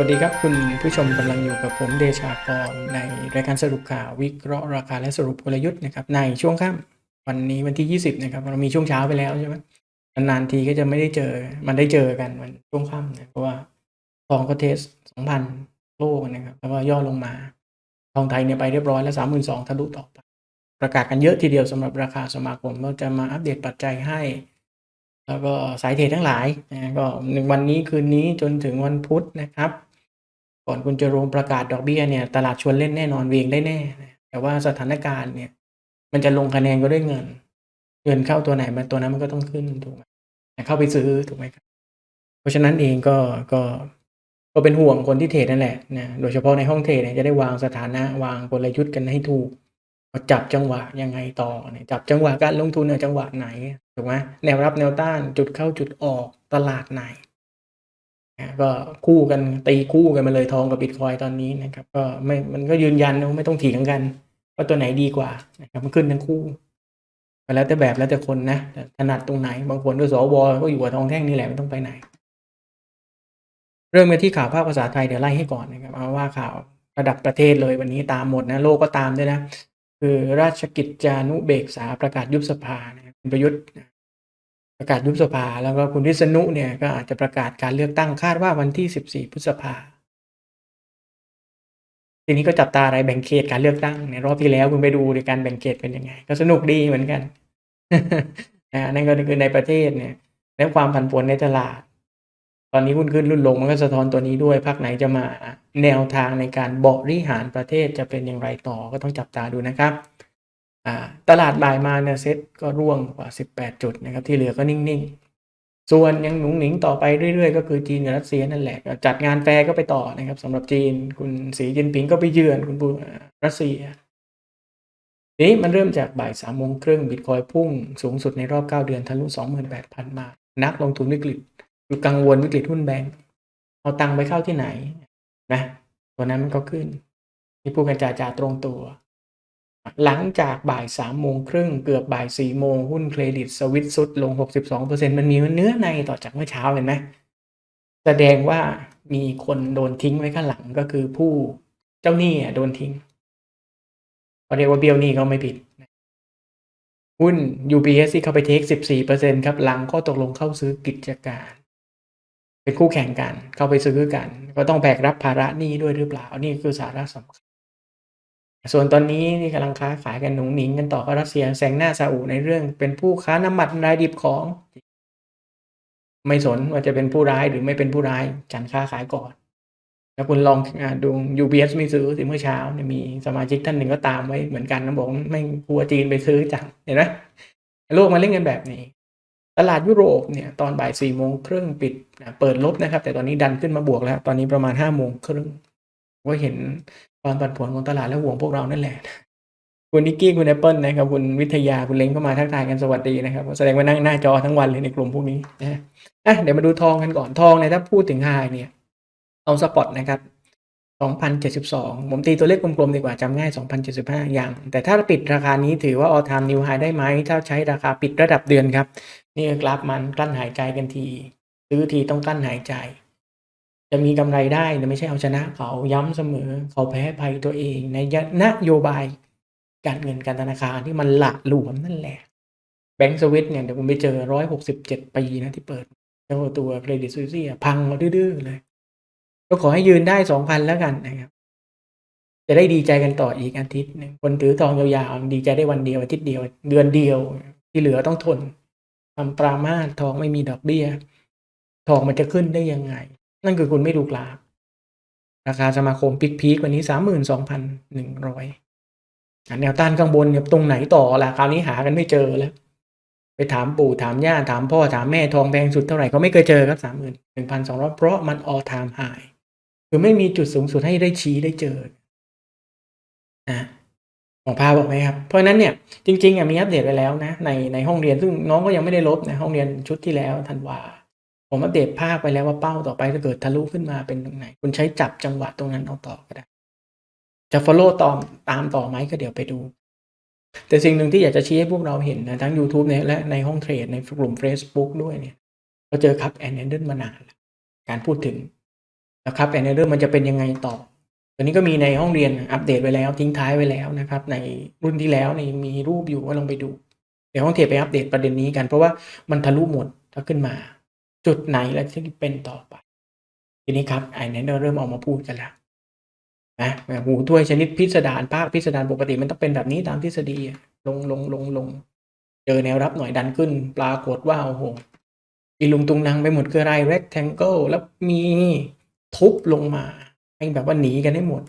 วัสดีครับ คุณผู้ชมกำลังอยู่กับผมเดชากรในรายการสรุปข่าววิเคราะห์ราคาและสรุปกลยุทธ์นะครับในช่วงค่ำวันนี้วันที่ 20นะครับเรามีช่วงเช้าไปแล้วใช่ไหมนานๆทีก็จะไม่ได้เจอ มันได้เจอกันวันช่วงค่ำนะเพราะว่าทองก็เทส2,000โลนะครับแล้วก็ย่อลงมา ทองไทยเนี่ยไปเรียบร้อยแล้ว32,000ทะลุต่อไป ประกาศกันเยอะทีเดียวสำหรับราคาสมาคมเราจะมาอัปเดตปัจจัยให้ แล้วก็สายเทรดทั้งหลายนะก็หนึ่งวันนี้คืนนี้จนถึงวันพุธนะครับ ก่อนคุณจะลงประกาศดอกเบี้ยเนี่ยตลาดชวนเล่นแน่นอนเวียงได้แน่ แต่ว่าสถานการณ์เนี่ย มันจะลงคะแนนก็ด้วยเงิน เงินเข้าตัวไหนมันตัวนั้นมันก็ต้องขึ้นถูกไหมเข้าไปซื้อถูกไหมครับ เพราะฉะนั้นเองก็ก็ก็เป็นห่วงคนที่เทรดนั่นแหละนะโดยเฉพาะในห้องเทรดเนี่ยจะได้วางสถานะวางกลยุทธ์กันให้ถูกจับจังหวะยังไงต่อเนี่ยจับจังหวะการลงทุนเนี่ยจังหวะไหนถูกไหมแนวรับแนวต้านจุดเข้าจุดออกตลาดไหน ก็คู่กันตีคู่กันมาเลยทองกับบิตคอยตอนนี้นะครับ ก็ไม่มันก็ยืนยันนะไม่ต้องถีงกันว่าตัวไหนดีกว่านะครับมันขึ้นทั้งคู่แล้วแต่แบบแล้วแต่คนนะถนัดตรงไหนบางคนก็สวก็อยู่กับทองแท่งนี่แหละไม่ต้องไปไหน เริ่มกันที่ข่าวภาคภาษาไทยเดี๋ยวไล่ให้ก่อนนะครับเอาว่าข่าวระดับประเทศเลยวันนี้ตามหมดนะโลกก็ตามด้วยนะ คือราชกิจจานุเบกษาประกาศยุบสภานะคุณประยุทธ์ ประกาศยุบสภา แล้วก็คุณวิษณุเนี่ยก็อาจจะประกาศการเลือกตั้งคาดว่าวันที่ 14 พฤษภา ทีนี้ก็จับตาอะไรแบ่งเขตการเลือกตั้งในรอบที่แล้วคุณไปดูในการแบ่งเขตเป็นยังไง ก็สนุกดีเหมือนกันนะนั่นก็คือในประเทศเนี่ยและความผันผวนในตลาด ตอนนี้หุ้นขึ้นรุ่นลงมันก็สะท้อนตัวนี้ด้วยพักไหนจะมาแนวทางในการบริหารประเทศจะเป็นอย่างไรต่อก็ต้องจับตาดูนะครับ ตลาดบ่ายมาเนี่ยเซ็ตก็ร่วงกว่า 18 จุดนะครับ ที่เหลือก็นิ่งๆ ส่วนยังหนุงหนิงต่อไปเรื่อยๆ ก็คือจีนกับรัสเซียนั่นแหละ จัดงานแฟร์ก็ไปต่อนะครับสำหรับจีน คุณสีจินผิงก็ไปเยือนคุณปูรัสเซียนี้มันเริ่มจากบ่ายสามโมงครึ่งบิตคอยพุ่งสูงสุดในรอบ 9 เดือนทะลุ 28,000บาทนักลงทุนวิกฤตอยู่กังวลวิกฤตหุ้นแบงก์เอาตังค์ไปเข้าที่ไหนนะตัวนั้นมันก็ขึ้น ที่พูดกันจ่าจ่าตรงตัว หลังจากบ่ายสามโมงครึ่งเกือบบ่ายสี่โมงหุ้นเครดิตสวิตสุดลงหกสิบสองเปอร์เซ็นมันมีเนื้อในต่อจากเมื่อเช้าเห็นไหมแสดงว่ามีคนโดนทิ้งไว้ข้างหลังก็คือผู้เจ้าหนี้โดนทิ้งเรียกว่าเบี้ยวหนี้ก็ไม่ผิด หุ้น UBS ที่เข้าไปเทคสิบสี่เปอร์เซ็นครับหลังข้อตกลงเข้าซื้อกิจการ เป็นคู่แข่งกันเข้าไปซื้อกัน ก็ต้องแบกรับภาระหนี้ด้วยหรือเปล่า นี่คือสาระสำคัญ ส่วนตอนนี้นี่กำลังค้าขายกันหนุงหนิงกันต่อกับรัสเซียแซงหน้าซาอุในเรื่อง เป็นผู้ค้าน้ำมันรายดิบของ ไม่สนว่าจะเป็นผู้ร้ายหรือไม่เป็นผู้ร้ายฉันค้าขายก่อนแล้วคุณลองดู UBS ไม่ซื้อสิเมื่อเช้าเนี่ยมีสมาชิกท่านหนึ่งก็ตามไว้เหมือนกันนะบอกไม่กลัวจีนไปซื้อจังเห็นไหมโลกมาเล่นกันแบบนี้ ตลาดยุโรปเนี่ยตอนบ่ายสี่โมงครึ่งปิดเปิดลบนะครับ แต่ตอนนี้ดันขึ้นมาบวกแล้ว ตอนนี้ประมาณห้าโมงครึ่งว่าเห็น ความผันผวนของตลาดและห่วงพวกเรานั่นแหละ คุณนิกกี้คุณแอปเปิลนะครับคุณวิทยาคุณเล้งก็มาทักทายกันสวัสดีนะครับ แสดงว่านั่งหน้าจอทั้งวันเลยในกลุ่มพวกนี้นะอะเดี๋ยวมาดูทองกันก่อนทองเนี่ยถ้าพูดถึงไฮเนี่ยเอาสปอตนะครับ2,072 ผมตีตัวเลขกลมๆดีกว่าจำง่าย 2,075 อย่าง แต่ถ้าปิดราคานี้ถือว่า all time new high ได้ไหม ถ้าใช้ราคาปิดระดับเดือนครับ นี่กราฟมันกลั้นหายใจกันที ซื้อทีต้องกลั้นหายใจ จะมีกำไรได้แต่ไม่ใช่เอาชนะเขาย้ำเสมอเขาแพ้ภัยตัวเองในนโยบายการเงินการธนาคารที่มันหละหลวมนั่นแหละแบงก์สวิตเนี่ยเดี๋ยวผมไปเจอร้อยหกสิบเจ็ดปีนะที่เปิดเจ้าตัวเครดิตซูซี่พังมาดื้อเลย ก็ขอให้ยืนได้สองพันแล้วกันนะครับ จะได้ดีใจกันต่ออีกอาทิตย์นึงคนถือทองยาวๆดีใจได้วันเดียวอาทิตย์เดียว เดือนเดียว ที่เหลือต้องทนทำปรามาสทองไม่มีดอกเบี้ย ทองมันจะขึ้นได้ยังไง นั่นคือคุณไม่ดูกราฟ ราคาสมาคมปิกพีกวันนี้สามหมื่นสองพันหนึ่งร้อยแนวต้านข้างบนเนี่ยตรงไหนต่อล่ะคราวนี้หากันไม่เจอแล้ว ไปถามปู่ถามย่าถามพ่อถามแม่ทองแพงสุดเท่าไหร่ก็ไม่เคยเจอครับสามหมื่นหนึ่งพันสองร้อยเพราะมันออทามหายคือไม่มีจุดสูงสุดให้ได้ชี้ได้เจอนะของพาบอกไหมครับเพราะนั้นเนี่ยจริงๆมีอัปเดตไปแล้วนะในในห้องเรียนซึ่งน้องก็ยังไม่ได้ลบนะห้องเรียนชุดที่แล้วธันวา ผมอัปเดตภาพไปแล้วว่าเป้าต่อไปถ้าเกิดทะลุขึ้นมาเป็นตรงไหน คุณใช้จับจังหวะตรงนั้นเอาต่อก็ได้ จะ follow ตามตามต่อไหมก็เดี๋ยวไปดู แต่สิ่งหนึ่งที่อยากจะชี้ให้พวกเราเห็นนะทั้ง YouTube เนี่ยและในห้องเทรดในกลุ่ม Facebook ด้วยเนี่ยเราเจอครับแอนเดนมานานการพูดถึงนะครับแต่ในเรื่องมันจะเป็นยังไงต่อตัวนี้ก็มีในห้องเรียนอัปเดตไว้แล้วทิ้งท้ายไว้แล้วนะครับ ในรุ่นที่แล้วในมีรูปอยู่ก็ลองไปดู เดี๋ยวห้องเทปไปอัปเดตประเด็นนี้กันเพราะว่ามันทะลุหมดถ้าขึ้นมา จุดไหนแล้วที่เป็นต่อไป ทีนี้ครับไอ้นั้นเราเริ่มออกมาพูดกันแล้วนะหูถ้วยชนิดพิสดารภาคพิสดารปกติมันต้องเป็นแบบนี้ตามทฤษฎีลงลงลงลงเจอแนวรับหน่อยดันขึ้น ปรากฏว่าโอ้โหอีลุงตุงนังไปหมดคืออะไร rectangle แล้วมีทุบลงมาให้แบบว่าหนีกันให้หมด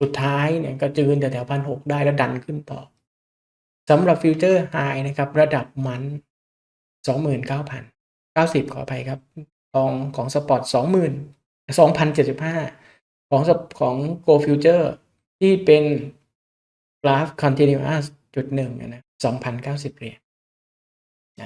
สุดท้ายเนี่ยก็จืนแต่แถวพันหกได้แล้วดันขึ้นต่อสำหรับฟิวเจอร์ไฮนะครับ ระดับมันสองหมื่นเก้าพัน เก้าสิบขออภัยครับทองของสปอร์ตสองหมื่นสองพันเจ็ดสิบห้าของของ Go Future ที่เป็นกราฟ continuous จุดหนึ่งนะสองพันเก้าสิบเหรียญ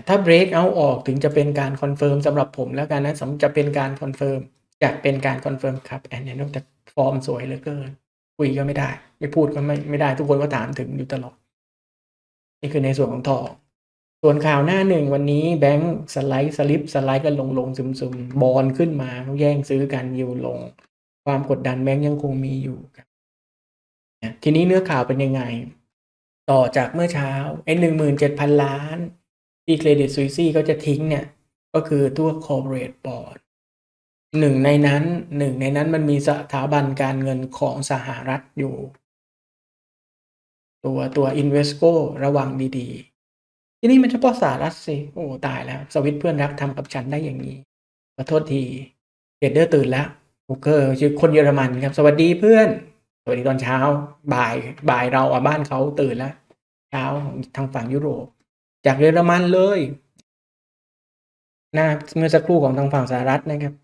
ถ้า break out ออกถึงจะเป็นการคอนเฟิร์มสำหรับผมแล้วกันนะสำจะเป็นการคอนเฟิร์มจะเป็นการคอนเฟิร์มครับแอนเนี่ยนอกจากฟอร์มสวยเหลือเกิน คุยก็ไม่ได้ ไม่พูดก็ไม่ไม่ได้ทุกคนก็ถามถึงอยู่ตลอด นี่คือในส่วนของทอง ส่วนข่าวหน้าหนึ่งวันนี้แบงค์สไลด์สลิปสไลด์กันลงลงซึมซึมบอลขึ้นมาเขาแย่งซื้อกันยิวลง ความกดดันแบงค์ยังคงมีอยู่ครับทีนี้เนื้อข่าวเป็นยังไง ต่อจากเมื่อเช้าไอ้หนึ่งหมื่นเจ็ดพันล้าน ที่เครดิตซุยซี่ก็จะทิ้งเนี่ย ก็คือตัวคอร์ r เรทบอร์ดหนึ่งในนั้นหนึ่งในนั้นมันมีสถาบันการเงินของสหรัฐอยู่ ตัวตัว Invesco ระวังดีๆ ทีนี้มันเฉพาะสหรัฐสิ โอ้ ตายแล้ว สวิตเพื่อนรักทำกับฉันได้อย่างนี้ขอโทษทีเดดเดอร์ตื่นแล้วโอเกอร์ชื่อคนเยอรมันครับ สวัสดีเพื่อน สวัสดีตอนเช้า บ่าย บ่ายเราอะบ้านเขาตื่นแล้ว เช้าทางฝั่งยุโรป จากเยอรมันเลยน้าเมื่อสักครู่ของทางฝั่งสหรัฐนะครับ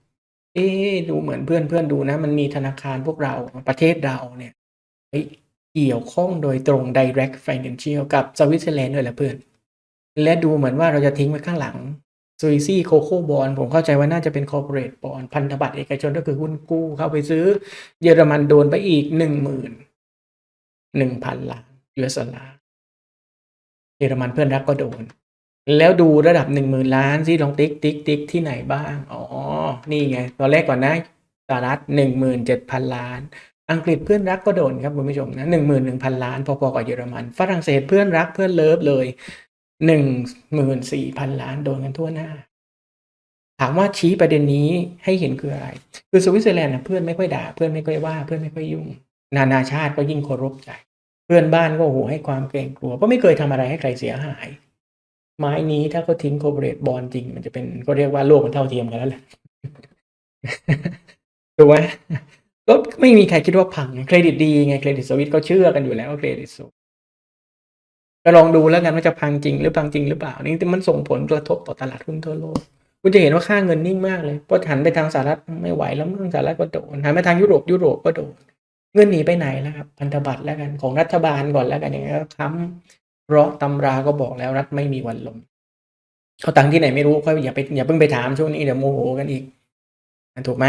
เอ๊ดูเหมือนเพื่อนเพื่อนดูนะ มันมีธนาคารพวกเราประเทศเราเนี่ยเฮ้ยเกี่ยวข้องโดยตรง direct financial กับสวิตเซอร์แลนด์ด้วยแหละเพื่อน และดูเหมือนว่าเราจะทิ้งไว้ข้างหลังซุยซี่โคโค่บอลผมเข้าใจว่าน่าจะเป็น corporate bond พันธบัตรเอกชนก็คือหุ้นกู้เข้าไปซื้อ เยอรมันโดนไปอีกหนึ่งหมื่นหนึ่งพันล้านยูเอสดอลลาร์เยอรมันเพื่อนรักก็โดน แล้วดูระดับหนึ่งหมื่นล้านที่ลองติ๊กติ๊กติ๊กที่ไหนบ้าง อ๋อ นี่ไง ตอนแรกก่อนนะสหรัฐหนึ่งหมื่นเจ็ดพันล้าน อังกฤษเพื่อนรักก็โดนครับคุณผู้ชมนะหนึ่งหมื่นหนึ่งพันล้าน พอๆกับเยอรมัน ฝรั่งเศสเพื่อนรักเพื่อนเลิฟเลย หนึ่งหมื่นสี่พันล้านโดนกันทั่วหน้า ถามว่าชี้ประเด็นนี้ให้เห็นคืออะไร คือสวิตเซอร์แลนด์นะเพื่อนไม่ค่อยด่า เพื่อนไม่ค่อยว่า เพื่อนไม่ค่อยยุ่ง นานาชาติก็ยิ่งเคารพใจ เพื่อนบ้านก็โอ้โหให้ความเกรงกลัวเพราะไม่เคยทำอะไรให้ใครเสียหาย ไม้นี้ถ้าเขาทิ้งโคเ r เรทบอลจริง มันจะเป็นก็เรียกว่าโลกมันเท่าเทียมกันแล้วแหละถูกไหมก็ไม่มีใครคิดว่าพังไงเครดิตดีไงเครดิตสวิตก็เชื่อกันอยู่แล้วว่าเครดิตสูง ก็ลองดูแล้วกันว่าจะพังจริงหรือพังจริงหรือเปล่านี่มันส่งผลกระทบต่อตลาดหุ้นทั่วโลกคุณจะเห็นว่าค่าเงินนิ่งมากเลยพอหันไปทางสหรัฐไม่ไหวแล้วเมืองสหรัฐก็โดนหันไปทางยุโรปยุโรปก็โดนเงินหนีไปไหนแล้วครับพันธบัตรแล้วกันของรัฐบาลก่อนแล้วกันอย่างเงี้ยค้ำเพราะตำราก็บอกแล้วรัฐไม่มีวันลมเขาตังค์ที่ไหนไม่รู้ค่อยอย่าไปอย่าเพิ่งไปถามช่วงนี้เดี๋ยวโมโหกันอีกถูกไหม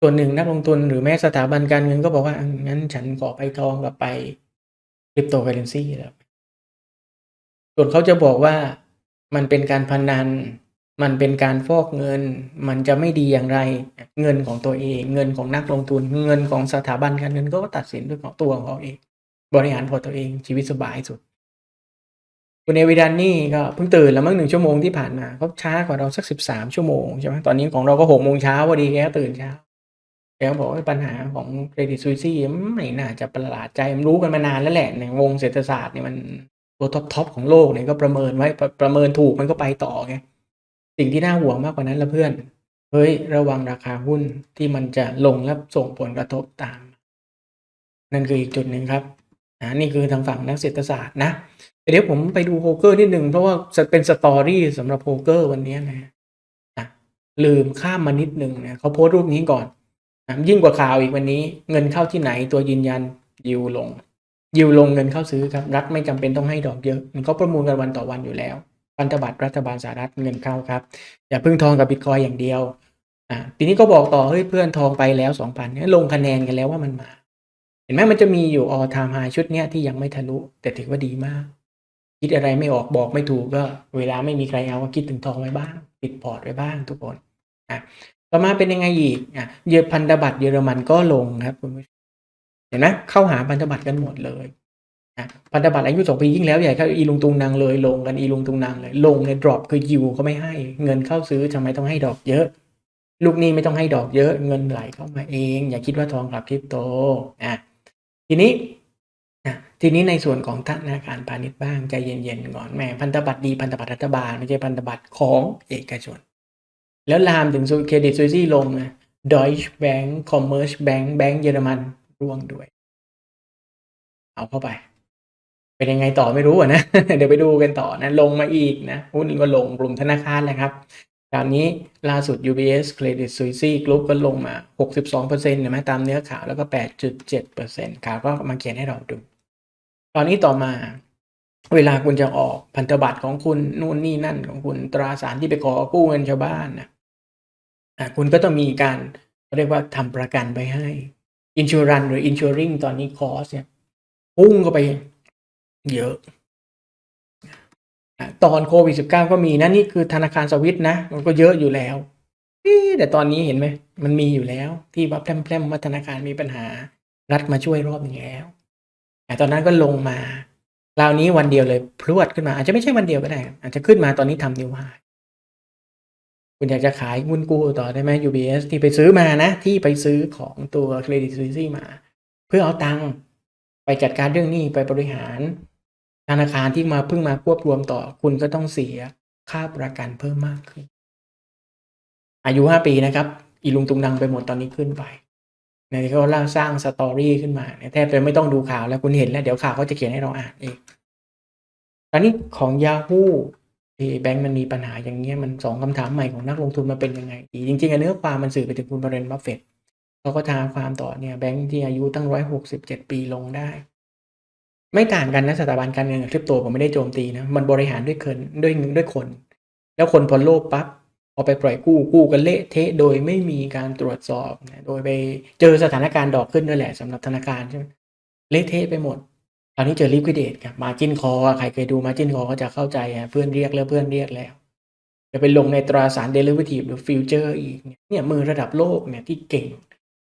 ส่วนหนึ่งนักลงทุนหรือแม้สถาบันการเงินก็บอกว่างั้นฉันขอไปทองกับไปคริปโตเคอเรนซีแล้ว ส่วนเขาจะบอกว่ามันเป็นการพนัน มันเป็นการฟอกเงิน มันจะไม่ดีอย่างไร เงินของตัวเอง เงินของนักลงทุน เงินของสถาบันการเงินก็ตัดสินด้วยของตัวของเขาเอง บริหารพอตัวเองชีวิตสบายสุด คุณเอวิดันนี่ก็เพิ่งตื่นแล้วมั้งหนึ่งชั่วโมงที่ผ่านมาเขาช้ากว่าเราสักสิบสามชั่วโมงใช่ไหมตอนนี้ของเราก็หกโมงเช้าพอดีแกตื่นเช้าแกบอกว่าปัญหาของเครดิตซูซี่ไม่น่าจะประหลาดใจมันรู้กันมานานแล้วแหละในวงเศรษฐศาสตร์เนี่ยมัน ตัวท็อปทอปของโลกเนี่ยก็ประเมินไว้ประประเมินถูกมันก็ไปต่อไงสิ่งที่น่าห่วงมากกว่านั้นละเพื่อนเฮ้ยระวังราคาหุ้นที่มันจะลงและส่งผลกระทบตาม นั่นคืออีกจุดหนึ่งครับอ่านี่คือทางฝั่งนักเศรษฐศาสตร์นะเดี๋ยวผมไปดูโฮเกอร์นิดหนึ่งเพราะว่าจะเป็นสตอรี่สำหรับโฮเกอร์วันนี้นะอะลืมข้ามมานิดหนึ่งนะเขาโพสต์รูปนี้ก่อนนะยิ่งกว่าข่าวอีกวันนี้ เงินเข้าที่ไหนตัวยืนยันยิวลง ยิวลงเงินเข้าซื้อครับรัฐไม่จำเป็นต้องให้ดอกเยอะ มันก็ประมูลกันวันต่อวันอยู่แล้วพันธบัตรรัฐบาลสหรัฐเงินเข้าครับ อย่าพึ่งทองกับบิตคอยอย่างเดียวอ่าทีนี้ก็บอกต่อเฮ้ยเพื่อนทองไปแล้วสองพันเนี่ยลงคะแนนกันแล้วว่ามันมา เห็นไหมมันจะมีอยู่ออทามไฮชุดเนี้ยที่ยังไม่ทะลุ แต่ถือว่าดีมาก คิดอะไรไม่ออกบอกไม่ถูกก็ เวลาไม่มีใครเอาก็คิดถึงทองไว้บ้าง ปิดพอร์ตไว้บ้างทุกคนอะต่อมาเป็นยังไงอีกอะเยอพันธบัตรเยอรมันก็ลงครับคุณผู้ช เห็นไหมเข้าหาพันธบัตรกันหมดเลยอะพันธบัตรอายุสองปียิ่งแล้วใหญ่ก็อีลุงตุงนางเลยลงกันอีลุงตุงนางเลยลงในดรอปคือยิวเขาไม่ให้เงินเข้าซื้อทำไมต้องให้ดอกเยอะ ลูกนี้ไม่ต้องให้ดอกเยอะเงินไหลเข้ามาเอง อย่าคิดว่าทองกลับคริปโตอะทีนี้อะทีนี้ในส่วนของธนาคารพาณิชย์บ้างใจเย็นๆก่อนแม่พันธบัตรดีพันธบัตรรัฐบาลไม่ใช่พันธบัตรของเอกชน แล้วลามถึงเครดิตซูซี่ลงนะดอยช์แบงก์คอมเมอร์ชแบงก์แบงก์เยอรมัน ร่วงด้วย เอาเข้าไป เป็นยังไงต่อไม่รู้อะนะ เดี๋ยวไปดูกันต่อนะ ลงมาอีกนะหุ้นก็ลงกลุ่มธนาคารแหละครับคราวนี้ล่าสุด UBS Credit Suisse Group ก็ลงมา 62%เห็นไหมตามเนื้อข่าวแล้วก็ 8.7%ข่าวก็มาเขียนให้เราดู ตอนนี้ต่อมา เวลาคุณจะออกพันธบัตรของคุณนู่นนี่นั่นของคุณตราสารที่ไปขอกู้เงินชาวบ้านนะอะคุณก็ต้องมีการเรียกว่าทำประกันไปให้ insurance หรือ insuring ตอนนี้คอสเนี่ยพุ่งเข้าไปเยอะ ตอนโควิด -19 ก็มีนะ นี่คือธนาคารสวิตนะ มันก็เยอะอยู่แล้วแต่ตอนนี้เห็นไหม มันมีอยู่แล้ว ที่ว่าแพร่มๆว่าธนาคารมีปัญหา รัฐมาช่วยรอบหนึงแล้วแต่ตอนนั้นก็ลงมาคราวนี้วันเดียวเลยพรวดขึ้นมา อาจจะไม่ใช่วันเดียวก็ได้ อาจจะขึ้นมาตอนนี้ทำนิวไฮ คุณอยากจะขายหุ้นกู้ต่อได้ไหม UBS ที่ไปซื้อมานะ ที่ไปซื้อของตัว Credit Suisse มา เพื่อเอาตังค์ไปจัดการเรื่องนี้ไปบริหาร ธนาคารที่มาเพิ่งมาควบรวมต่อ คุณก็ต้องเสียค่าประกันเพิ่มมากขึ้น อายุห้าปีนะครับ อีลุงตุงนังไปหมดตอนนี้ขึ้นไปในที่เขาเล่าสร้างสตอรี่ขึ้นมาเนี่ยแทบจะไม่ต้องดูข่าวแล้วคุณเห็นแล้ว เดี๋ยวข่าวเขาจะเขียนให้เราอ่านเองตอนนี้ของ Yahoo ที่แบงก์มันมีปัญหาอย่างเงี้ยมันสองคำถามใหม่ของนักลงทุนมาเป็นยังไงดีจริงๆอันเนื้อความมันสื่อไปถึงคุณบรเรนบัฟเฟตเขาก็ทาความต่อเนี่ยแบงก์ที่อายุตั้งร้อยหกสิบเจ็ดปีลงได้ ไม่ต่างกันนะสถาบันการเงินกับคริปโตผมไม่ได้โจมตีนะมันบริหารด้วยคนด้วยด้วยคน แล้วคนพอโลภปั๊บเอาไปปล่อยกู้กู้กันเละเทะโดยไม่มีการตรวจสอบนะโดยไปเจอสถานการณ์ดอกขึ้นนั่นแหละสำหรับธนาคารใช่ไหมเละเทะไปหมด ตอนนี้เจอลิควิดเดตครับมาจินคอใครเคยดูมาจินคอก็จะเข้าใจอะเพื่อนเรียกแล้วเพื่อนเรียกแล้วจะไปลงในตราสารเดลิเวอ t ีฟหรือฟิวเจอร์อีกเนี่ยมือระดับโลกเนี่ยที่เก่ง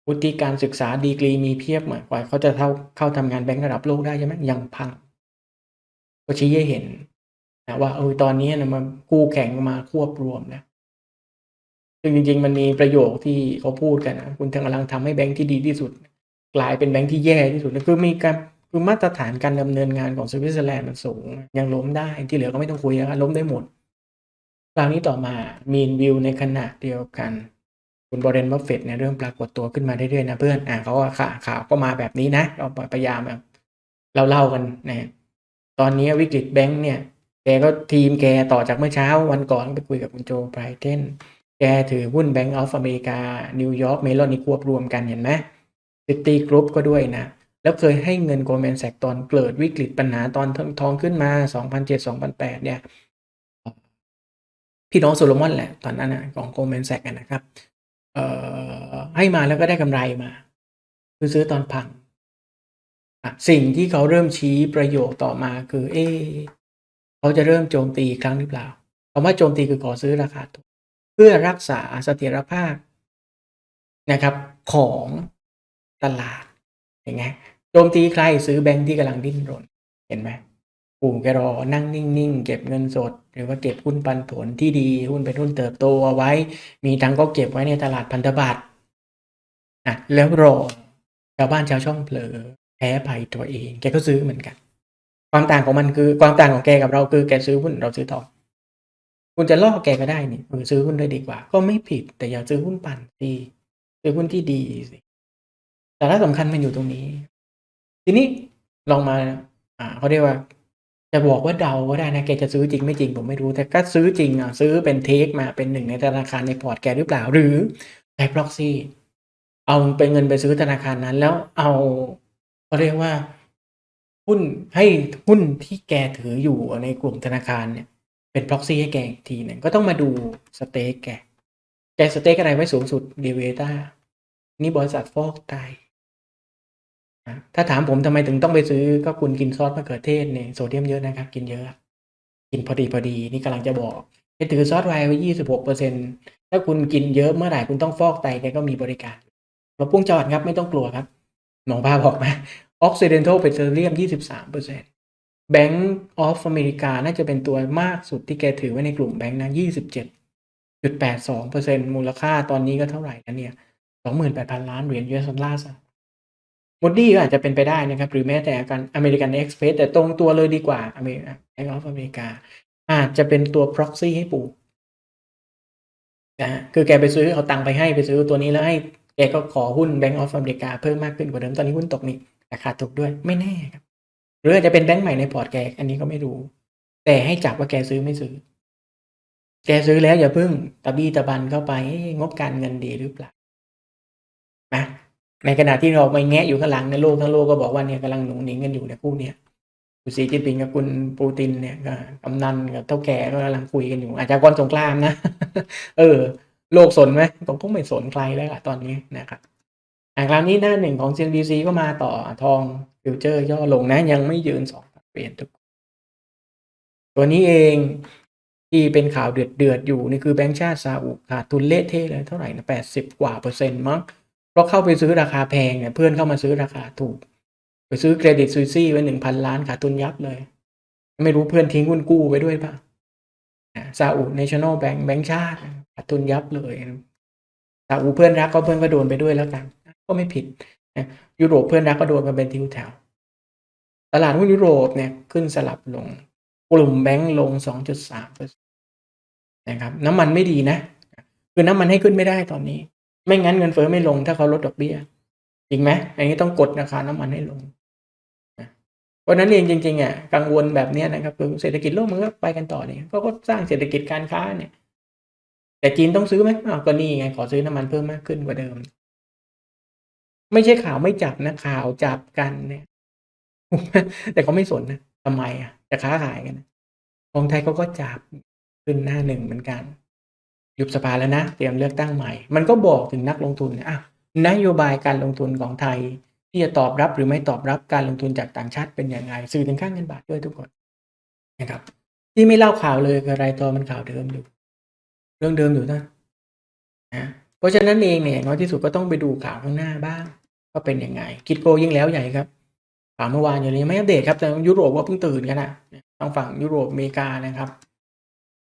วุฒิการศึกษาดีกรีมีเพียบมากกว่าเขาจะเข้าเข้าทำงานแบงก์ระดับโลกได้ใช่ไหมยังพัง ก็ชี้ให้เห็นนะว่าเออตอนนี้นะมันคู่แข่งมาควบรวมแล้วซึ่งจริง ๆ มันมีประโยคที่เขาพูดกันนะคุณทางกำลังทำให้แบงก์ที่ดีที่สุด กลายเป็นแบงก์ที่แย่ที่สุดคือมีการ คือมาตรฐานการดำเนินงานของสวิตเซอร์แลนด์มันสูง ยังล้มได้ที่เหลือก็ไม่ต้องคุยแล้วล้มได้หมดคราวนี้ต่อมามีนวิวในขณะเดียวกัน คุณบรเรนบัฟเฟตเนี่ยเริ่มปรากฏตัวขึ้นมาเรื่อยๆนะเพื่อนอ่าเขาก็ข่าวข่าวก็มาแบบนี้นะเราพยายามแบบเราเล่ากันนะตอนนี้วิกฤตแบงค์เนี่ยแกก็ทีมแกต่อจากเมื่อเช้าวันก่อนไปคุยกับคุณโจไบรเทนแกถือหุ้นแบงก์ออฟอเมริกานิวยอร์กเมลอนนี่ควบรวมกันเห็นไหมซิตี้กรุ๊ปก็ด้วยนะ แล้วเคยให้เงินโกลแมนแซกตอนเกิดวิกฤตปัญหาตอนทองขึ้นมา 2007-2008 เนี่ย พี่น้องโซโลมอนแหละ ตอนนั้นนะของโกลแมนแซกนะครับเอ่อให้มาแล้วก็ได้กำไรมา คือซื้อตอนพัง สิ่งที่เขาเริ่มชี้ประโยคต่อมาคือ เอ๊เขาจะเริ่มโจมตีครั้งหรือเปล่าคำว่าโจมตีคือขอซื้อราคาถูกเพื่อรักษาเสถียรภาพนะครับของตลาดเห็นไหม โจมตีใครซื้อแบงค์ที่กำลังดิ้นรน เห็นไหมกลุ่มแกรอนั่งนิ่งๆ เก็บเงินสด หรือว่าเก็บหุ้นปันผลที่ดีหุ้นเป็นหุ้นเติบโตเอาไว้ มีตังก็เก็บไว้ในตลาดพันธบัตรอะแล้วรอชาวบ้านชาวช่องเผลอแพ้ภัยตัวเอง แกก็ซื้อเหมือนกัน ความต่างของมันคือความต่างของแกกับเราคือแกซื้อหุ้นเราซื้อทองคุณจะล่อแกก็ได้นี่คือซื้อหุ้นได้ดีกว่า ก็ไม่ผิดแต่อย่าซื้อหุ้นปั่นสิซื้อหุ้นที่ดีสิแต่ถ้าสำคัญมันอยู่ตรงนี้ ทีนี้ลองมา อ่าเขาเรียกว่า จะบอกว่าเดาก็ได้นะแกจะซื้อจริงไม่จริงผมไม่รู้ แต่ก็ซื้อจริงอะซื้อเป็นเทคมาเป็นหนึ่งในธนาคารในพอร์ตแกหรือเปล่า หรือใช้ proxy เอาเป็นเงินไปซื้อธนาคารนั้น แล้วเอาเขาเรียกว่าหุ้นให้หุ้นที่แกถืออยู่ในกลุ่มธนาคารเนี่ย เป็น proxy ให้แกอีกทีหนึ่งก็ต้องมาดูสเต็กแกแกสเต็กอะไรไว้สูงสุดเดเวต้านี่บริษัทฟอกไต ถ้าถามผมทำไมถึงต้องไปซื้อก็คุณกินซอสมะเขือเทศเนี่ยโซเดียมเยอะนะครับ กินเยอะ กินพอดีพอดีนี่กำลังจะบอกให้ถือซอสไวน์ไว้ยี่สิบหกเปอร์เซ็นถ้าคุณกินเยอะเมื่อไหร่คุณต้องฟอกไตแกก็มีบริการครบวงจรครับไม่ต้องกลัวครับหมอพาบอกไหม Occidental Petroleum 23เปอร์เซ็นต์ Bank of America น่าจะเป็นตัวมากสุดที่แกถือไว้ในกลุ่มแบงค์นะ27.82เจ็ดจุดแปดสองเปอร์เซ็นต์มูลค่าตอนนี้ก็เท่าไหร่แล้วเนี่ย28,000ล้านเหรียญ US ดอลลาร์สห มดดี้ก็อาจจะเป็นไปได้นะครับ หรือแม้แต่การอเมริกันเอ็กซ์เพรสแต่ตรงตัวเลยดีกว่าอเมริกันแบงก์ออฟอเมริกา อาจจะเป็นตัว proxy ให้ปู่นะฮะคือแกไปซื้อเอาตังค์ไปให้ไปซื้อตัวนี้แล้วให้แกก็ขอหุ้น Bank of America เพิ่มมากขึ้นกว่าเดิมตอนนี้หุ้นตกนี่ราคาตกด้วยไม่แน่ครับ หรืออาจจะเป็นแบงค์ใหม่ในพอร์ตแกอันนี้ก็ไม่รู้ แต่ให้จับว่าแกซื้อไม่ซื้อ แกซื้อแล้วอย่าเพิ่งตะบี้ตะบันเข้าไปงบการเงินดีหรือเปล่านะ ในขณะที่เราไปแงะอยู่ข้างหลังในโลกทั้งโลกก็บอกว่าเนี่ยกำลังหนุนหนิงกันอยู่ในยคู่เนี้ยคุณสีจิ้นผิงกับคุณปูตินเนี่ยก็กำนันกับเท่าแก่ก็กำลังคุยกันอยู่ อาจจะก่อนสงครามนะเออ โลกสนไหมผมก็ไม่สนใครแล้วอะตอนนี้นะครับอ่าคราวนี้หน้าหนึ่งของ CNBC ก็มาต่อทองฟิวเจอร์ย่อลงนะ ยังไม่ยืนสองเหรียญทุกตัวนี้เองที่เป็นข่าวเดือดเดือดๆอยู่นี่คือแบงก์ชาติซาอุขาดทุนเละเทะเลยเท่าไหร่นะแปดสิบกว่าเปอร์เซ็นต์มั้ง เพราะเข้าไปซื้อราคาแพงเนี่ยเพื่อนเข้ามาซื้อราคาถูก ไปซื้อเครดิตซูซี่ไว้หนึ่งพันล้านขาดทุนยับเลย ไม่รู้เพื่อนทิ้งหุ้นกู้ไปด้วยปะซาอุเนชั่นแนลแบงก์แบงก์ชาติขาดทุนยับเลยซาอุเพื่อนรักก็เพื่อนก็โดนไปด้วยแล้วกันก็ไม่ผิดยุโรปเพื่อนรักก็โดนมาเป็นทิวแถว ตลาดหุ้นยุโรปเนี่ยขึ้นสลับลง กลุ่มแบงก์ลง 2.3นะครับน้ำมันไม่ดีนะ คือน้ำมันให้ขึ้นไม่ได้ตอนนี้ ไม่งั้นเงินเฟ้อไม่ลงถ้าเขาลดดอกเบี้ยจริงไหมอันนี้ต้องกดราคาน้ำมันให้ลงนะเพราะนั้นเองจริงๆอะกังวลแบบนี้นะครับคือเศรษฐกิจโลกมันก็ไปกันต่อเนี่ยก็ก็สร้างเศรษฐกิจการค้าเนี่ย แต่จีนต้องซื้อไหมอ้าวก็นี่ไงขอซื้อน้ำมันเพิ่มมากขึ้นกว่าเดิม ไม่ใช่ข่าวไม่จับนะข่าวจับกันเนี่ย แต่เขาไม่สนนะทำไมอะจะค้าขายกันนะของไทยเขาก็จับขึ้นหน้าหนึ่งเหมือนกัน ยุบสภาแล้วนะ เตรียมเลือกตั้งใหม่ มันก็บอกถึงนักลงทุนนะอะนโยบายการลงทุนของไทย ที่จะตอบรับหรือไม่ตอบรับการลงทุนจากต่างชาติเป็นยังไงสื่อถึงข้างเงินบาทด้วยทุกคนนะครับ ที่ไม่เล่าข่าวเลยอะไรตัวมันข่าวเดิมอยู่ เรื่องเดิมอยู่นะนะเพราะฉะนั้นเองเนี่ยน้อยที่สุดก็ต้องไปดูข่าวข้างหน้าบ้างว่าเป็นยังไงคิดโกยิ่งแล้วใหญ่ครับข่าวเมื่อวานอย่างนี้ไม่อัปเดตครับแต่ยุโรปว่าเพิ่งตื่นกันนะทางฝั่งยุโรปอเมริกานะครับ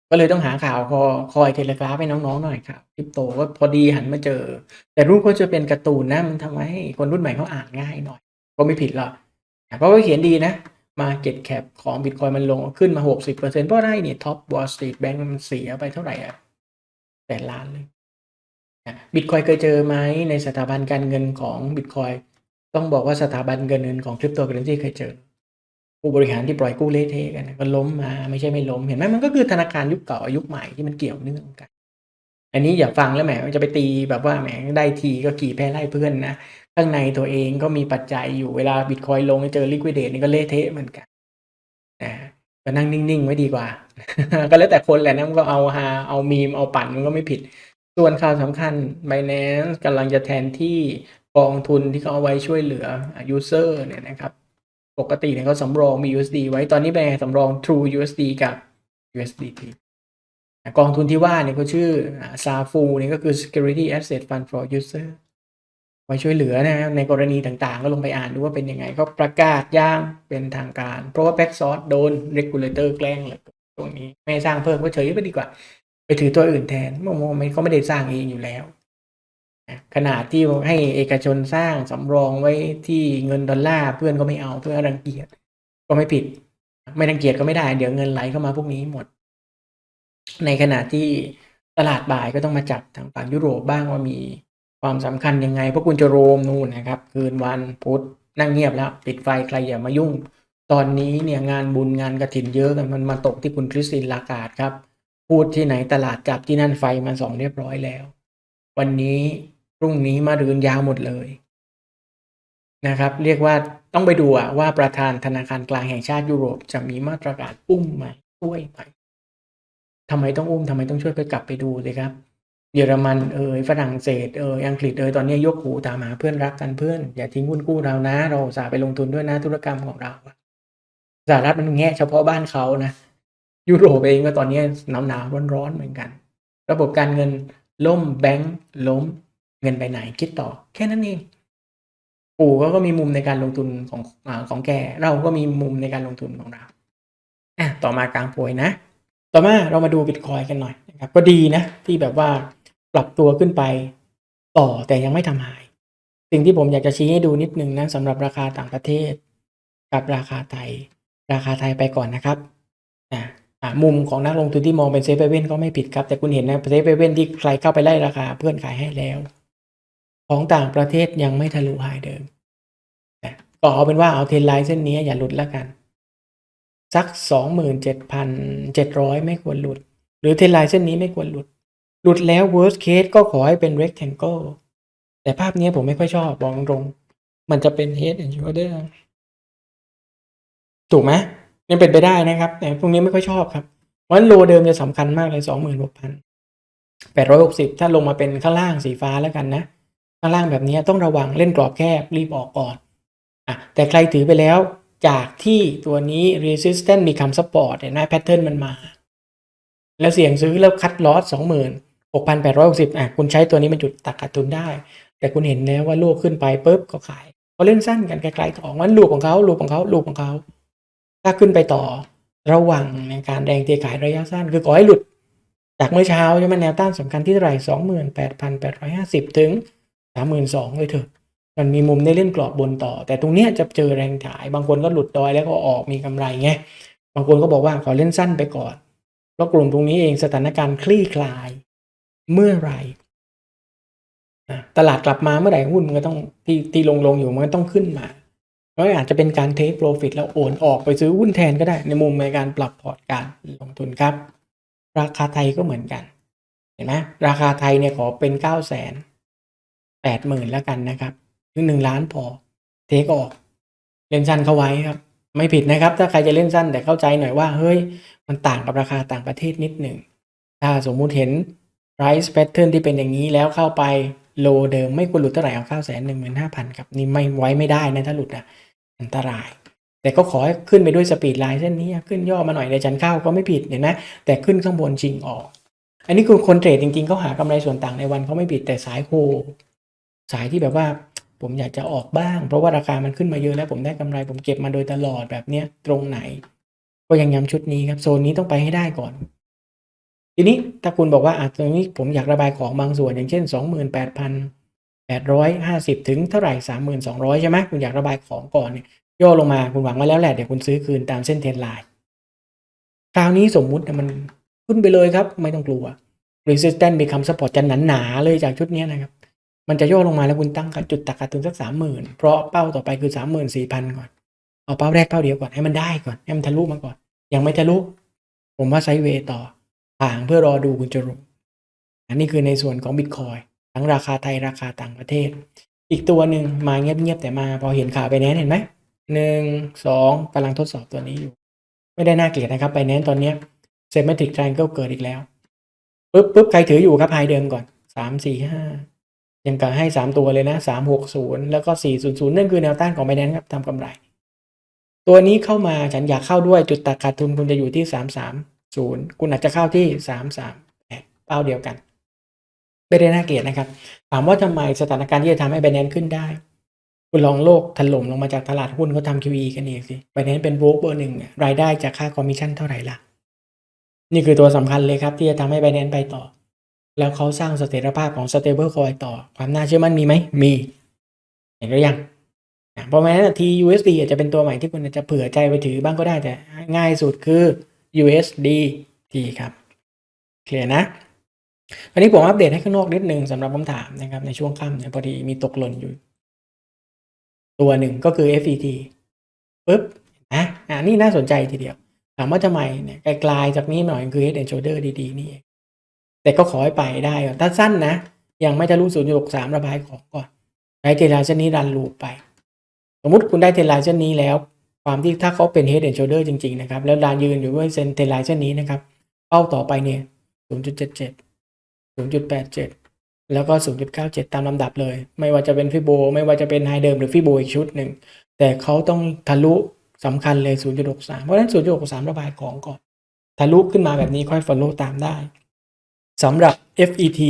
ก็เลยต้องหาข่าวคอคอยเทเลกราฟให้น้องๆหน่อยครับคริปโตก็พอดีหันมาเจอ แต่รูปก็จะเป็นการ์ตูนนะมันทำให้คนรุ่นใหม่เขาอ่านง่ายหน่อย ก็ไม่ผิดหรอกเพราะว่าเขียนดีนะ มาเก็ตแคปของบิตคอยมันลงขึ้นมาหกสิบเปอร์เซ็นต์เพราะได้เนี่ยท็อปวอลสตรีทแบงก์มันเสียไปเท่าไหร่อะแปดล้านเลยบิตคอยเคยเจอไหมในสถาบันการเงินของบิตคอยต้องบอกว่าสถาบันการเงินของคริปโตเคอเรนซีเคยเจอ ผู้บริหารที่ปล่อยกู้เละเทะกันก็ล้มมาไม่ใช่ไม่ล้มเห็นไหมมันก็คือธนาคารยุคเก่ายุคใหม่ที่มันเกี่ยวเนื่องกัน อันนี้อย่าฟังแล้วแหมจะไปตีแบบว่าแหมได้ทีก็กี่แพ้ไล่เพื่อนนะข้างในตัวเองก็มีปัจจัยอยู่เวลาบิตคอยลงเจอลิควิดเดตนี่ก็เละเทะเหมือนกันนะก็นั่งนิ่งๆไว้ดีกว่า ก็แล้วแต่คนแหละนะมันก็เอาฮาเอามีมเอาปั่นมันก็ไม่ผิด ส่วนข่าวสำคัญ Binance กำลังจะแทนที่กองทุนที่เขาเอาไว้ช่วยเหลือ user เนี่ยนะครับ ปกติเนี่ยเขาสำรองมี USD ไว้ตอนนี้แบงสำรอง True USD กับ USDT กองทุนที่ว่าเนี่ยก็ชื่อ SAFU นี่ยก็คือ Security Asset Fund for User ไว้ช่วยเหลือนะในกรณีต่างๆ ก็ลงไปอ่านดูว่าเป็นยังไงก็ประกาศย่างเป็นทางการ เพราะว่า Paxos โดน Regulator แกล้งเลยตรงนี้ไม่สร้างเพิ่มก็เฉยไปดีกว่า ไปถือตัวอื่นแทนโมโมไม่เขาไม่ได้สร้างเองอยู่แล้ว ขนาดที่ให้เอกชนสร้างสำรองไว้ที่เงินดอลลาร์เพื่อนก็ไม่เอาเพื่อนรังเกียจก็ไม่ผิด ไม่รังเกียจก็ไม่ได้ เดี๋ยวเงินไหลเข้ามาพวกนี้หมด ในขณะที่ตลาดบ่ายก็ต้องมาจับทางฝั่งยุโรปบ้างว่ามีความสำคัญยังไงพราะคุณจะโรมนู่นนะครับ คืนวันพุธนั่งเงียบแล้ว ปิดไฟใครอย่ามายุ่ง ตอนนี้เนี่ยงานบุญงานกระถินเยอะกันมันมาตกที่คุณคริสตินลากาดครับ พูดที่ไหนตลาดจับที่นั่นไฟมาสองเรียบร้อยแล้ว วันนี้ พรุ่งนี้มารืนยาวหมดเลยนะครับ เรียกว่าต้องไปดูว่าประธานธนาคารกลางแห่งชาติยุโรปจะมีมาตรการอุ้มไหมช่วยไหมทำไมต้องอุ้มทำไมต้องช่วยไปกลับไปดูเลยครับ เยอรมันเอ่ยฝรั่งเศสเอ่ยอังกฤษเอ่ยตอนนี้ยกหูตามหาเพื่อนรักกันเพื่อน อย่าทิ้งหุ้นกู้เรานะ เราสาไปลงทุนด้วยนะธุรกรรมของเราสหรัฐมันแง่เฉพาะบ้านเขานะยุโรปเองก็ตอนนี้หนาวหนาวร้อนร้อนเหมือนกัน ระบบการเงิน ล่มแบงค์ล้ม เงินไปไหนคิดต่อ แค่นั้นเองปู่ก็มีมุมในการลงทุนของอของแก เราก็มีมุมในการลงทุนของเราอะต่อมากลางป่วยนะ ต่อมาเรามาดูบิตคอยกันหน่อยนะครับก็ดีนะ ที่แบบว่าปรับตัวขึ้นไปต่อแต่ยังไม่ทำหาย สิ่งที่ผมอยากจะชี้ให้ดูนิดนึงนะสำหรับราคาต่างประเทศ กับราคาไทย ราคาไทยไปก่อนนะครับอะอะมุมของนักลงทุนที่มองเป็นเซฟเว่นก็ไม่ผิดครับ แต่คุณเห็นนะเซฟเว่นที่ใครเข้าไปไล่ราคาเพื่อนขายให้แล้ว ของต่างประเทศยังไม่ทะลุไฮเดิมนะก็เอาเป็นว่าเอาเทรนไลน์เส้นนี้อย่าหลุดแล้วกัน สักสองหมื่นเจ็ดพันเจ็ดร้อยไม่ควรหลุด หรือเทรนไลน์เส้นนี้ไม่ควรหลุด หลุดแล้ว worst case ก็ขอให้เป็น rectangle แต่ภาพนี้ผมไม่ค่อยชอบบอกตรงมันจะเป็น head and shoulder ถูกไหมยังเป็นไปได้นะครับ แต่พวกนี้ไม่ค่อยชอบครับเพราะฉะนั้นโลเดิมจะสำคัญมากเลยสองหมื่นหกพันแปดร้อยหกสิบถ้าลงมาเป็นข้างล่างสีฟ้าแล้วกันนะ ข้างล่างแบบนี้ต้องระวังเล่นกรอบแคบรีบออกก่อนอะแต่ใครถือไปแล้วจากที่ตัวนี้ resistance มีคำ support เห็นไหมแพทเทิร์นมันมา แล้วเสี่ยงซื้อแล้วคัดลอสสองหมื่นหกพันแปดร้อยหกสิบอะคุณใช้ตัวนี้เป็นจุดตักขาดทุนได้ แต่คุณเห็นแล้วว่าลูกขึ้นไปปุ๊บก็ขายเขาเล่นสั้นกันไกลๆของมันลูกของเขาลูกของเขาลูกของเขาถ้าขึ้นไปต่อระวังในการแดงเทขายระยะสั้น คือขอให้หลุด จากเมื่อเช้าใช่ไหมแนวต้านสำคัญที่เท่าไหร่สองหมื่นแปดพันแปดร้อยห้าสิบถึง สามหมื่นสองเลยเถอะมันมีมุมได้เล่นกรอบบนต่อ แต่ตรงเนี้ยจะเจอแรงขาย บางคนก็หลุดดอยแล้วก็ออกมีกำไรไงบางคนก็บอกว่าขอเล่นสั้นไปก่อน เพราะกลุ่มตรงนี้เองสถานการณ์คลี่คลายเมื่อไหร่ตลาดกลับมาเมื่อไหร่หุ้นมันก็ต้องที่ที่ลงลงอยู่มันก็ต้องขึ้นมาเพราะอาจจะเป็นการเทคโปรฟิตแล้วโอนออกไปซื้อหุ้นแทนก็ได้ในมุมในการปรับพอร์ตการลงทุนครับ ราคาไทยก็เหมือนกัน เห็นไหมราคาไทยเนี่ยขอเป็นเก้าแสน แปดหมื่นแล้วกันนะครับถึงหนึ่งล้านพอเทคออก เล่นสั้นเข้าไว้ครับ ไม่ผิดนะครับ ถ้าใครจะเล่นสั้นแต่เข้าใจหน่อยว่า เฮ้ย มันต่างกับราคาต่างประเทศนิดหนึ่ง ถ้าสมมุติเห็น price pattern ที่เป็นอย่างนี้แล้วเข้าไปโลเดิมไม่ควรหลุดเท่าไหร่เอาเก้าแสนหนึ่งหมื่นห้าพันครับ นี่ไม่ไว้ไม่ได้นะถ้าหลุดอะอันตราย แต่ก็ขอให้ขึ้นไปด้วยสปีดไลน์เส้นนี้ขึ้นย่อมาหน่อยในจันเข้าก็ไม่ผิดเห็นไหมแต่ขึ้นข้างบนจริงออก อันนี้คือคนเทรดจริงๆเขาหากำไรส่วนต่างในวันเขาไม่ผิดแต่สายโฮ สายที่แบบว่าผมอยากจะออกบ้าง เพราะว่าราคามันขึ้นมาเยอะแล้วผมได้กำไร ผมเก็บมาโดยตลอดแบบเนี้ยตรงไหน ก็ยังย้ำชุดนี้ครับโซนนี้ต้องไปให้ได้ก่อน ทีนี้ถ้าคุณบอกว่าอะตรงนี้ผมอยากระบายของบางส่วนอย่างเช่นสองหมื่นแปดพันแปดร้อยห้าสิบถึงเท่าไหร่สามหมื่นสองร้อยใช่ไหมคุณอยากระบายของก่อนเนี่ยย่อลงมาคุณหวังมาแล้วแหละเดี๋ยวคุณซื้อคืนตามเส้นเทรนไลน์คราวนี้สมมุติมันขึ้นไปเลยครับ ไม่ต้องกลัว resistance มีคำ support จะหนาๆเลยจากชุดนี้นะครับ มันจะย่อลงมาแล้วคุณตั้งจุดตักขาดทุนสักสามหมื่นเพราะเป้าต่อไปคือสามหมื่นสี่พันก่อน เอาเป้าแรกเป้าเดียวก่อนให้มันได้ก่อนให้มันทะลุมาก่อน ยังไม่ทะลุ ผมว่าไซเวต่อห่างเพื่อรอดูคุณจะรู้อันนี้คือในส่วนของบิตคอยทั้งราคาไทยราคาต่างประเทศ อีกตัวหนึ่งมาเงียบๆแต่มาพอเห็นข่าวไปแนนเห็นไหมหนึ่งสองกำลังทดสอบตัวนี้อยู่ ไม่ได้น่าเกลียดนะครับไปแนนตอนเนี้เซม m ติกทร i ก็เกิดอีกแล้วปุ๊บปุ๊บใครถืออยู่ครับไฮเดิมก่อนสามสี่ห้า ยังกะให้สามตัวเลยนะสามหกศูนย์แล้วก็สี่ศูนย์ศูนย์นั่นคือแนวต้านของไบแนนครับทำกำไร ตัวนี้เข้ามาฉันอยากเข้าด้วยจุดตัดขาดทุนคุณจะอยู่ที่สามสามศูนย์คุณอาจจะเข้าที่สามสามแปดเป้าเดียวกันไม่ได้น่าเกลียดนะครับ ถามว่าทำไมสถานการณ์ที่จะทำให้ไบแนนขึ้นได้ คุณลองโลกถล่มลงมาจากตลาดหุ้นเขาทำ QE กันเองสิไบแนนเป็นโบรกเบอร์หนึ่งรายได้จากค่าคอมมิชชั่นเท่าไหร่ล่ะ นี่คือตัวสำคัญเลยครับที่จะทำให้ไบแนนไปต่อ แล้วเขาสร้างเสถียรภาพของ stable coin ต่อความน่าเชื่อมั่นมีไหมมี เห็นหรือยังเพราะฉะนั้น TUSD อาจจะเป็นตัวใหม่ที่คุณอาจจะเผื่อใจไปถือบ้างก็ได้แต่ง่ายสุดคือ USDT ครับเคลียร์นะวันนี้ผมอัปเดตให้ข้างนอกนิดนึงสำหรับคำถามนะครับในช่วงค่ำเนี่ยพอดีมีตกหล่นอยู่ ตัวหนึ่งก็คือ FET ปึ๊บนะอ่านี่น่าสนใจทีเดียวถามว่าทำไมเนี่ยไกลๆจากนี้หน่อยคือ Head and Shoulder ดีๆนี่เอง แต่ก็ขอให้ไปได้ก่อนถ้าสั้นนะ ยังไม่ทะลุศูนย์จุดหกสามระบายของก่อนใช้เทลน์เส้นนี้รันลูปไป สมมุติคุณได้เทลน์เส้นนี้แล้ว ความที่ถ้าเขาเป็น head and shoulder จริง ๆ นะครับ แล้วรันยืนอยู่ด้วยเส้นเทลน์เส้นนี้นะครับ เป้าต่อไปเนี่ยศูนย์จุดเจ็ดเจ็ดศูนย์จุดแปดเจ็ดแล้วก็ศูนย์จุดเก้าเจ็ดตามลำดับเลย ไม่ว่าจะเป็นฟิโบ ไม่ว่าจะเป็นไฮเดิมหรือฟิโบอีกชุดหนึ่ง แต่เขาต้องทะลุสำคัญเลย 0.63 เพราะฉะนั้น 0.63 ระบายของก่อน ทะลุขึ้นมาแบบนี้ค่อย follow ตามได้ สำหรับ FET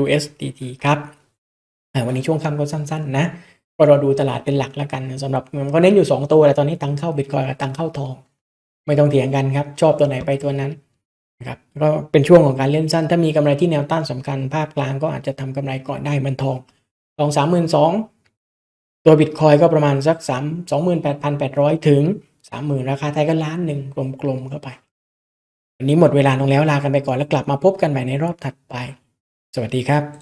USDT ครับวันนี้ช่วงค่ำก็สั้น ๆ นะก็เราดูตลาดเป็นหลักแล้วกันสำหรับมันก็เน้นอยู่ 2 ตัวแต่ตอนนี้ตังเข้าบิตคอยกับตังเข้าทอง ไม่ต้องเถียงกันครับ ชอบตัวไหนไปตัวนั้นนะครับก็เป็นช่วงของการเล่นสั้น ถ้ามีกำไรที่แนวต้านสำคัญภาพกลางก็อาจจะทำกำไรก่อนได้มันทองทองสามหมื่นสองตัวบิตคอยก็ประมาณสักสามสองหมื่นแปดพันแปดร้อยถึงสามหมื่นราคาไทยก็ล้านหนึ่งกลมๆเข้าไป วันนี้หมดเวลาลงแล้วลากันไปก่อนแล้วกลับมาพบกันใหม่ในรอบถัดไป สวัสดีครับ